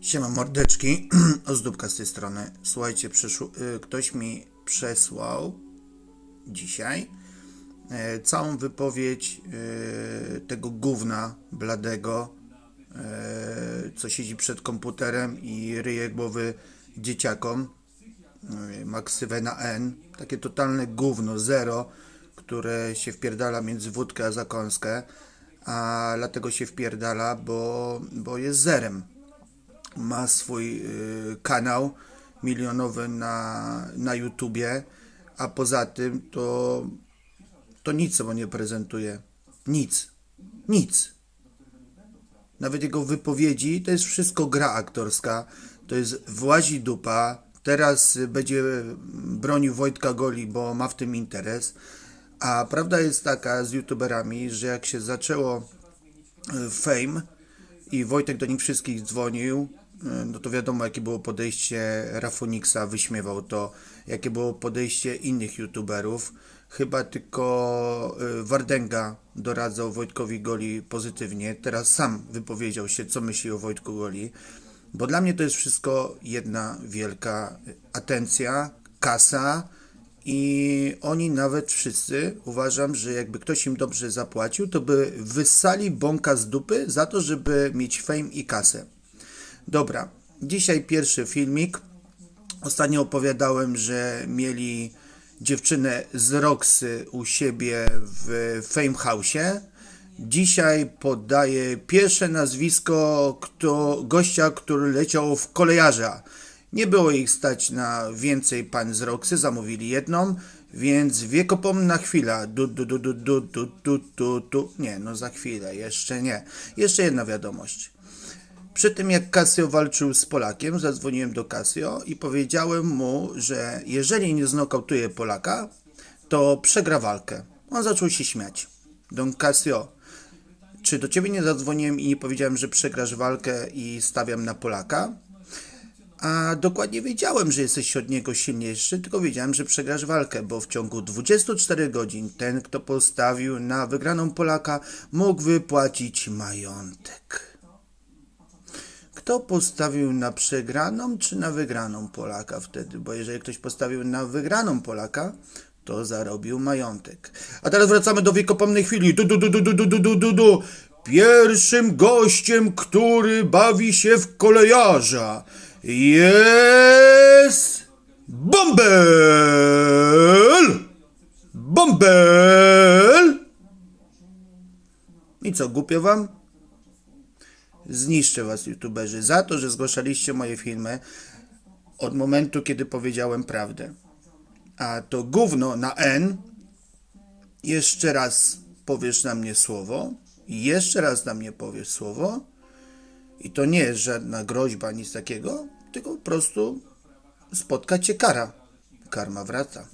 Siema mordeczki, ozdóbka z tej strony. Słuchajcie, y, ktoś mi przesłał dzisiaj e, całą wypowiedź e, tego gówna bladego, co siedzi przed komputerem i ryje głowy dzieciakom. Maksywę na N, takie totalne gówno, zero, które się wpierdala między wódkę a zakąskę, a dlatego się wpierdala, bo, bo jest zerem ma swój y, kanał milionowy na, na YouTubie, a poza tym to, to nic sobie nie prezentuje. Nic. Nic. Nawet jego wypowiedzi to jest wszystko gra aktorska. To jest włazi dupa. Teraz będzie bronił Wojtka Goli, bo ma w tym interes. A prawda jest taka z youtuberami, że jak się zaczęło y, fame, i Wojtek do nich wszystkich dzwonił, no to wiadomo, jakie było podejście Rafoniksa, wyśmiewał to, jakie było podejście innych youtuberów. Chyba tylko y, Wardęga doradzał Wojtkowi Goli pozytywnie. Teraz sam wypowiedział się, co myśli o Wojtku Goli. Bo dla mnie to jest wszystko jedna wielka atencja, kasa i oni nawet wszyscy, uważam, że jakby ktoś im dobrze zapłacił, to by wyssali bąka z dupy za to, żeby mieć fame i kasę. Dobra, dzisiaj pierwszy filmik. Ostatnio opowiadałem, że mieli dziewczynę z Roxy u siebie w Fame House'ie. Dzisiaj podaję pierwsze nazwisko kto, gościa, który leciał w kolejarza. Nie było ich stać na więcej pań z Roxy, zamówili jedną, więc wiekopomna chwila. Du, du, du, du, du, du, du, du, du. Nie, no za chwilę, jeszcze nie. Jeszcze jedna wiadomość. Przy tym jak Casio walczył z Polakiem, zadzwoniłem do Casio i powiedziałem mu, że jeżeli nie znokautuje Polaka, to przegra walkę. On zaczął się śmiać. Don Casio, czy do ciebie nie zadzwoniłem i nie powiedziałem, że przegrasz walkę i stawiam na Polaka? A dokładnie wiedziałem, że jesteś od niego silniejszy, tylko wiedziałem, że przegrasz walkę, bo w ciągu 24 godzin ten, kto postawił na wygraną Polaka, mógł wypłacić majątek kto postawił na przegraną czy na wygraną Polaka wtedy, bo jeżeli ktoś postawił na wygraną Polaka, to zarobił majątek. A teraz wracamy do wiekopomnej chwili. Du, du, du, du, du, du, du, du. Pierwszym gościem, który bawi się w kolejarza jest... Bąbel! Bąbel! I co, głupio wam? Zniszczę was, youtuberzy, za to, że zgłaszaliście moje filmy od momentu, kiedy powiedziałem prawdę. A to gówno na N jeszcze raz powiesz na mnie słowo, jeszcze raz na mnie powiesz słowo, i to nie jest żadna groźba, nic takiego, tylko po prostu spotka cię kara. Karma wraca.